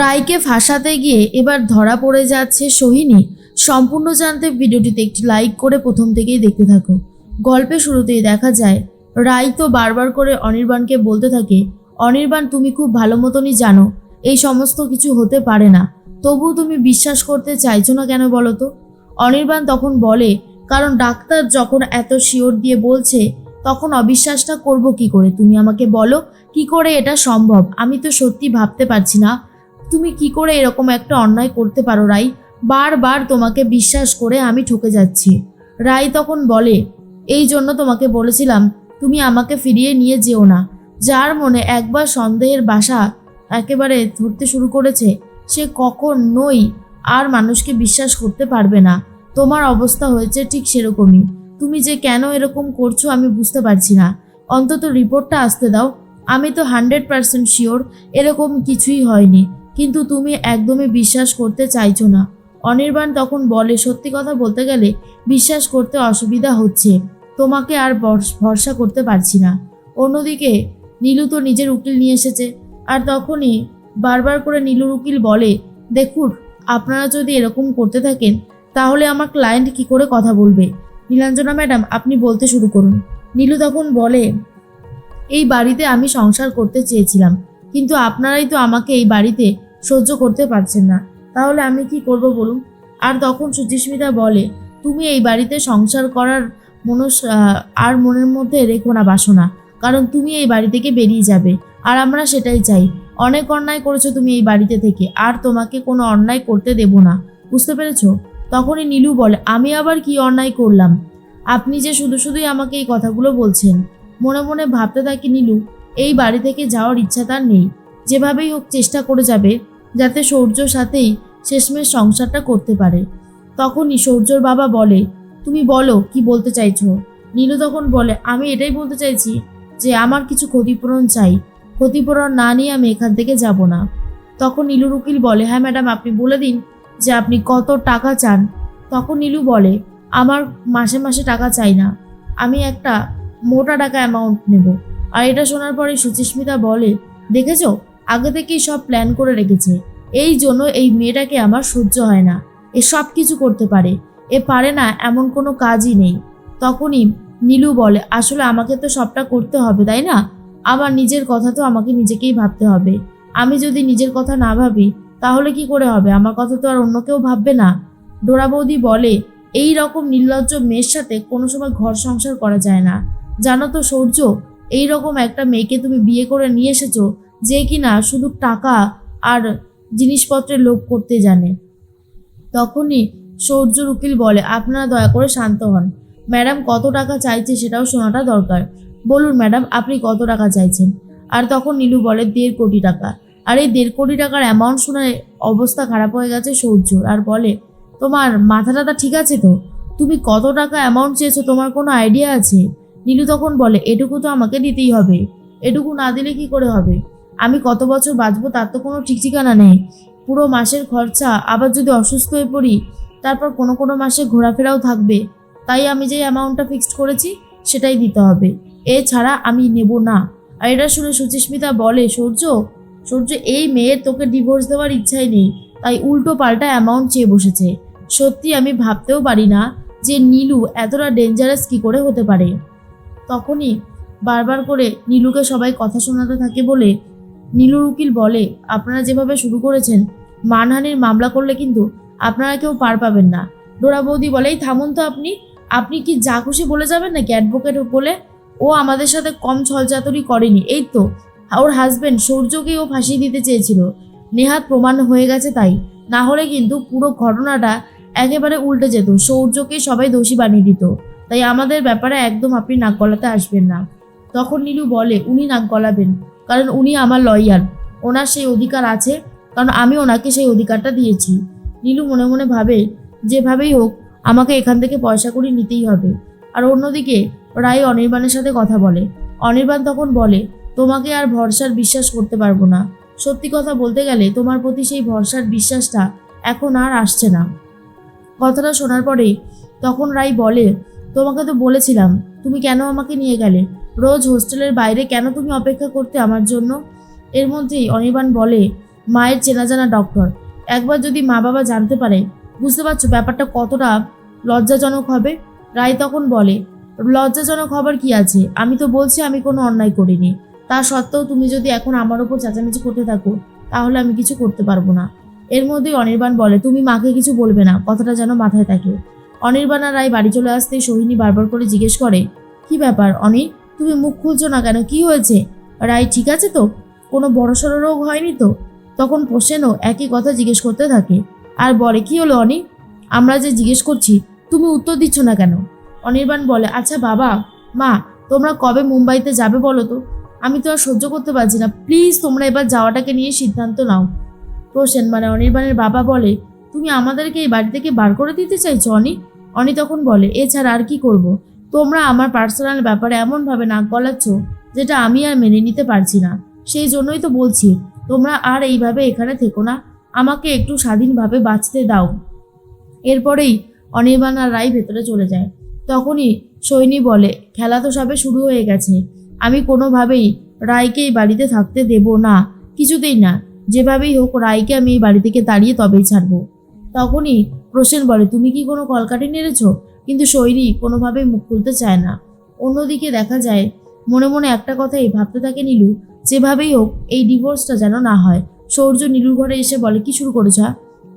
রায়কে ফাঁসাতে গিয়ে এবার ধরা পড়ে যাচ্ছে সোহিনী। সম্পূর্ণ জানতে ভিডিওটিতে একটি লাইক করে প্রথম থেকেই দেখতে থাকো। গল্পের শুরুতেই দেখা যায়, রায় তো বারবার করে অনির্বাণকে বলতে থাকে, অনির্বাণ, তুমি খুব ভালো মতনই জানো, এই সমস্ত কিছু হতে পারে না। তবু তুমি বিশ্বাস করতে চাইছো না কেন বলো তো? অনির্বাণ তখন বলে, কারণ ডাক্তার যখন এত শিওর দিয়ে বলছে, তখন অবিশ্বাসটা করব কি করে? তুমি আমাকে বলো, কি করে এটা সম্ভব? আমি তো সত্যি ভাবতে পারছি না। তুমি কি করে এরকম একটা অন্যায় করতে পারো, রাই? বারবার তোমাকে বিশ্বাস করে আমি ঠকে যাচ্ছি। রাই তখন বলে, এই জন্য তোমাকে বলেছিলাম, তুমি আমাকে ফিরিয়ে নিয়ে যেও না। যার মনে একবার সন্দেহের বাসা একেবারে ধরতে শুরু করেছে, সে কখনোই আর মানুষকে বিশ্বাস করতে পারবে না। তোমার অবস্থা হয়েছে ঠিক সেরকমই। তুমি যে কেন এরকম করছ আমি বুঝতে পারছি না। অন্তত রিপোর্টটা আসতে দাও। আমি তো হান্ড্রেড পার্সেন্ট শিওর, এরকম কিছুই হয়নি। কিন্তু তুমি একদমই বিশ্বাস করতে চাইছো না। অনির্বাণ তখন বলে, সত্যি কথা বলতে গেলে বিশ্বাস করতে অসুবিধা হচ্ছে। তোমাকে আর ভরসা করতে পারছি না। অন্যদিকে নীলু তো নিজের উকিল নিয়ে এসেছে। আর তখনই বারবার করে নীলুর উকিল বলে, দেখুন, আপনারা যদি এরকম করতে থাকেন, তাহলে আমার ক্লায়েন্ট কি করে কথা বলবে? নীলাঞ্জনা ম্যাডাম, আপনি বলতে শুরু করুন। নীলু তখন বলে, এই বাড়িতে আমি সংসার করতে চেয়েছিলাম। কিন্তু আপনারাই তো আমাকে এই বাড়িতে সহ্য করতে পারছেন না। তাহলে আমি কি করব বলুন? আর তখন সুচিস্মিতা বলে, তুমি এই বাড়িতে সংসার করার মনস আর মনের মধ্যে রেখো না বাসনা, কারণ তুমি এই বাড়ি থেকে বেরিয়ে যাবে। আর আমরা সেটাই চাই। অনেক অন্যায় করেছ তুমি এই বাড়িতে থেকে, আর তোমাকে কোনো অন্যায় করতে দেব না। বুঝতে পেরেছ? তখনই নীলু বলে, আমি আবার কি অন্যায় করলাম? আপনি যে শুধু শুধুই আমাকে এই কথাগুলো বলছেন, মনে মনে ভাবতে থাকি নীলু এই বাড়ি থেকে যাওয়ার ইচ্ছা তার নেই। যেভাবেই হোক চেষ্টা করে যাবে, যাতে সৌর্যর সাথেই শেষমেশ সংসারটা করতে পারে। তখনই সৌর্যর বাবা বলে, তুমি বলো, কি বলতে চাইছো? নীলু তখন বলে, আমি এটাই বলতে চাইছি যে, আমার কিছু ক্ষতিপূরণ চাই। ক্ষতিপূরণ না নিয়ে আমি এখান থেকে যাব না। তখন নীলুর উকিল বলে হ্যাঁ ম্যাডাম, আপনি বলে দিন যে, আপনি কত টাকা চান? তখন নীলু বলে, আমার মাসে মাসে টাকা চাই না। আমি একটা মোটা টাকা অ্যামাউন্ট নেব। আর এটা শোনার পরে সুচিস্মিতা বলে, দেখেছ? আগে থেকেই সব প্ল্যান করে রেখেছে। এই জন্য এই মেয়েটাকে আমার সহ্য হয় না। এ সব কিছু করতে পারে। এ পারে না, এমন কোনো কাজই নেই। তখনই নীলু বলে, আসলে আমাকে তো সবটা করতে হবে, তাই না? আমার নিজের কথা তো আমাকে নিজেকেই ভাবতে হবে। আমি যদি নিজের কথা না ভাবি, তাহলে কি করে হবে? আমার কথা তো আর অন্য কেউ ভাববে না। ডোরা বৌদি বলে, এই রকম নির্লজ্জ মেয়ের সাথে কোনো সময় ঘর সংসার করা যায় না। জানো তো সৌর্য এই রকম একটা মেয়েকে তুমি বিয়ে করে নিয়ে এসেছ যে কিনা শুধু টাকা আর জিনিসপত্রের লোভ করতে জানে। তখনই সৌর্যর উকিল বলে, আপনারা দয়া করে শান্ত হন। ম্যাডাম কত টাকা চাইছে সেটাও শোনাটা দরকার। বলুন ম্যাডাম, আপনি কত টাকা চাইছেন? আর তখন নীলু বলে, দেড় কোটি টাকা। আর এই দেড় কোটি টাকার অ্যামাউন্ট শুনে অবস্থা খারাপ হয়ে গেছে সৌর্যর আর বলে, তোমার মাথা টাথা ঠিক আছে তো? তুমি কত টাকা অ্যামাউন্ট চেয়েছো? তোমার কোনো আইডিয়া আছে? নীলু তখন বলে, এটুকু তো আমাকে দিতেই হবে। এটুকু না দিলে কি করে হবে? আমি কত বছর বাঁচবো তার তো কোনো ঠিক ঠিকানা নেই। পুরো মাসের খরচা, আবার যদি অসুস্থ হয়ে পড়ি, তারপর কোনো কোনো মাসে ঘোরাফেরাও থাকবে। তাই আমি যে অ্যামাউন্টটা ফিক্সড করেছি, সেটাই দিতে হবে। এছাড়া আমি নেব না। আর এটা শুনে সুচিস্মিতা বলে, সূর্য সূর্য, এই মেয়ের তোকে ডিভোর্স দেওয়ার ইচ্ছাই নেই। তাই উল্টো পাল্টা অ্যামাউন্ট চেয়ে বসেছে। সত্যি আমি ভাবতেও পারি না যে নীলু এতটা ডেঞ্জারাস কি করে হতে পারে। তখনই বারবার করে নীলুকে সবাই কথা শোনাতে থাকে বলে নীলুর উকিল বলে, আপনারা যেভাবে শুরু করেছেন, মানহানির মামলা করলে কিন্তু আপনারা কেউ পার পাবেন না। ডোরা বৌদি বলে, এই থামুন তো আপনি। আপনি কি যা খুশি বলে যাবেন নাকি অ্যাডভোকেট বলে? ও আমাদের সাথে কম ছলচাতুরি করেনি। এই তো, ওর হাজবেন্ড সূর্যকেই ও ফাঁসিয়ে দিতে চেয়েছিল। নেহাত প্রমাণ হয়ে গেছে তাই। না হলে কিন্তু পুরো ঘটনাটা একেবারে উল্টে যেত। সৌর্যকে সবাই দোষী বানিয়ে দিত। তাই আমাদের ব্যাপারে একদম আপনি নাক গলাতে আসবেন না। তখন নীলু বলে, উনি নাক গলাবেন, কারণ উনি আমার লয়ার। ওনার সেই অধিকার আছে, কারণ আমি ওনাকে সেই অধিকারটা দিয়েছি। নীলু মনে মনে ভাবে, যেভাবেই হোক, আমাকে এখান থেকে পয়সা করে নিতেই হবে। আর অন্যদিকে রায় অনির্বাণের সাথে কথা বলে। অনির্বাণ তখন বলে, তোমাকে আর ভরসার বিশ্বাস করতে পারব না। সত্যি কথা বলতে গেলে তোমার প্রতি সেই ভরসার বিশ্বাসটা এখন আর আসছে না। কথাটা শোনার পরেই তখন রাই বলে, তোমাকে তো বলেছিলাম, তুমি কেন আমাকে নিয়ে গেলে? রোজ হোস্টেলের বাইরে কেন তুমি অপেক্ষা করতে আমার জন্য? এর মধ্যেই অনির্বাণ বলে, মায়ের চেনা জানা ডক্টর, একবার যদি মা বাবা জানতে পারে, বুঝতে পারছ ব্যাপারটা কতটা লজ্জাজনক হবে? রায় তখন বলে, লজ্জাজনক হবার কি আছে? আমি তো বলছি আমি কোনো অন্যায় করিনি। তা সত্ত্বেও তুমি যদি এখন আমার ওপর চেঁচামেচি করতে থাকো, তাহলে আমি কিছু করতে পারব না। এর মধ্যেই অনির্বাণ বলে, তুমি মাকে কিছু বলবে না। কথাটা যেন মাথায় থাকে। অনির্বাণ আর রায় বাড়ি চলে আসতেই সোহিনী বারবার করে জিজ্ঞেস করে, কি ব্যাপার অনি? তুমি মুখ খুলছো না কেন? কি হয়েছে? রায় ঠিক আছে তো? কোনো বড়সড় রোগ হয়নি তো? তখন প্রসেনও একই কথা জিজ্ঞেস করতে থাকে। আর বলে, কি হলো অনি? আমরা যে জিজ্ঞেস করছি, তুমি উত্তর দিচ্ছ না কেন? অনির্বাণ বলে আচ্ছা বাবা, মা, তোমরা কবে মুম্বাইতে যাবে বলো তো? আমি তো আর সহ্য করতে পারছি না। প্লিজ তোমরা এবার যাওয়াটাকে নিয়ে সিদ্ধান্ত নাও। প্রসেন মানে অনির্বাণের বাবা বলে, তুমি আমাদেরকে এই বাড়ি থেকে বার করে দিতে চাইছো, অনি? অনি তখন বলে এছাড়া আর কি করব। তোমরা আমার পার্সোনাল ব্যাপারে এমনভাবে নাক গলাচ্ছ যেটা আমি আর মেনে নিতে পারছি না। সেই জন্যই তো বলছি, তোমরা আর এইভাবে এখানে থেকো না। আমাকে একটু স্বাধীনভাবে বাঁচতে দাও। এরপরেই অনির্বাণ আর রায় ভেতরে চলে যায়। তখনই সৈনী বলে, খেলা তো সবে শুরু হয়ে গেছে। আমি কোনোভাবেই রায়কে এই বাড়িতে থাকতে দেব না, কিছুতেই না। যেভাবেই হোক রায়কে আমি এই বাড়ি থেকে তাড়িয়ে তবেই ছাড়বো। তখনই প্রসেন বলে, তুমি কি কোনো কলকাঠি নেড়েছো? কিন্তু সৈনী কোনোভাবেই মুখ খুলতে চায় না। অন্যদিকে দেখা যায়, মনে মনে একটা কথাই ভাবতে থাকে নীলু, যেভাবেই হোক, এই ডিভোর্সটা যেন না হয়। সৌর্য নীলুর ঘরে এসে বলে, কি শুরু করেছ?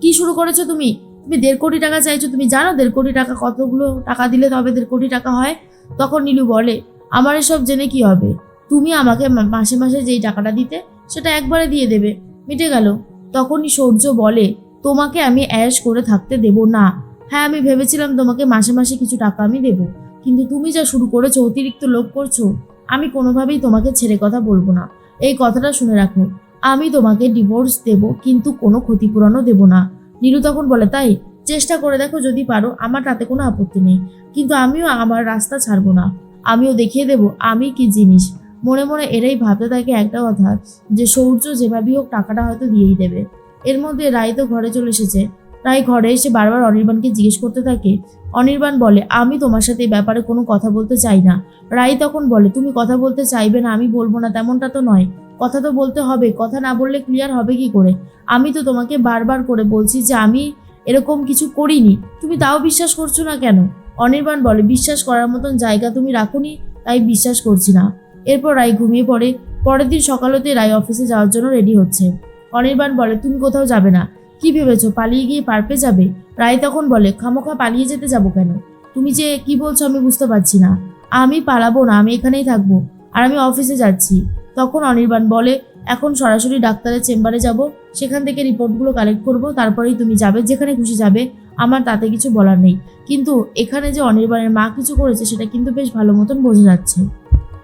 কি শুরু করেছ তুমি? তুমি দেড় কোটি টাকা চাইছো, তুমি জানো দেড় কোটি টাকা কতগুলো টাকা দিলে তবে দেড় কোটি টাকা হয়? তখন নীলু বলে, আমার এসব জেনে কি হবে? তুমি আমাকে মাসে মাসে যেই টাকাটা দিতে, সেটা একবারে দিয়ে দেবে। মিটে গেল। তখনই সৌর্য বলে, তোমাকে আমি অ্যাশ করে থাকতে দেব না। হ্যাঁ আমি ভেবেছিলাম তোমাকে মাসে মাসে কিছু টাকা আমি দেব। কিন্তু তুমি যা শুরু করেছ, অতিরিক্ত লোভ করছ, আমি কোনোভাবেই তোমাকে ছেড়ে কথা বলব না। এই কথাটা শুনে রাখো। আমি তোমাকে ডিভোর্স দেব, কিন্তু কোনো ক্ষতিপূরণও দেব না। নীলু তখন বলে, তাই? চেষ্টা করে দেখো যদি পারো, আমার তাতে কোনো আপত্তি নেই। কিন্তু আমিও আমার রাস্তা ছাড়বো না। আমিও দেখিয়ে দেব আমি কি জিনিস। মনে মনে এরাই ভাবতে থাকে একটা কথা, যে সৌর্য যেভাবেই হোক টাকাটা হয়তো দিয়েই দেবে। এর মধ্যে রায় তো ঘরে চলে এসেছে। রায় ঘরে এসে বারবার অনির্বাণকে জিজ্ঞেস করতে থাকে। অনির্বাণ বলে, আমি তোমার সাথে এই ব্যাপারে কোনো কথা বলতে চাই না। রায় তখন বলে, তুমি কথা বলতে চাইবে না, আমি বলব না, তেমনটা তো নয়। কথা তো বলতে হবে, কথা না বললে ক্লিয়ার হবে কি করে? আমি তো তোমাকে বারবার করে বলছি যে আমি এরকম কিছু করিনি। তুমি তাও বিশ্বাস করছ না কেন? অনির্বাণ বলে, বিশ্বাস করার মতন জায়গা তুমি রাখোনি, তাই বিশ্বাস করছি না। এরপর রায় ঘুমিয়ে পড়ে। পরের দিন সকালতে রায় অফিসে যাওয়ার জন্য রেডি হচ্ছে। অনির্বাণ বলে, তুমি কোথাও যাবে না। কি ভেবেছো, পালিয়ে গিয়ে পারপে যাবে? রায় তখন বলে, খামোখা পালিয়ে যেতে যাব কেন? তুমি যে কি বলছো আমি বুঝতে পারছি না। আমি পালাবো না, আমি এখানেই থাকব আর আমি অফিসে যাচ্ছি। তখন অনির্বাণ বলে, এখন সরাসরি ডাক্তারের চেম্বারে যাব, সেখান থেকে রিপোর্টগুলো কালেক্ট করব, তারপরেই তুমি যাবে, যেখানে খুশি যাবে। আমার তাতে কিছু বলার নেই। কিন্তু এখানে যে অনির্বাণের মা কিছু করেছে, সেটা কিন্তু বেশ ভালো মতন বোঝা যাচ্ছে।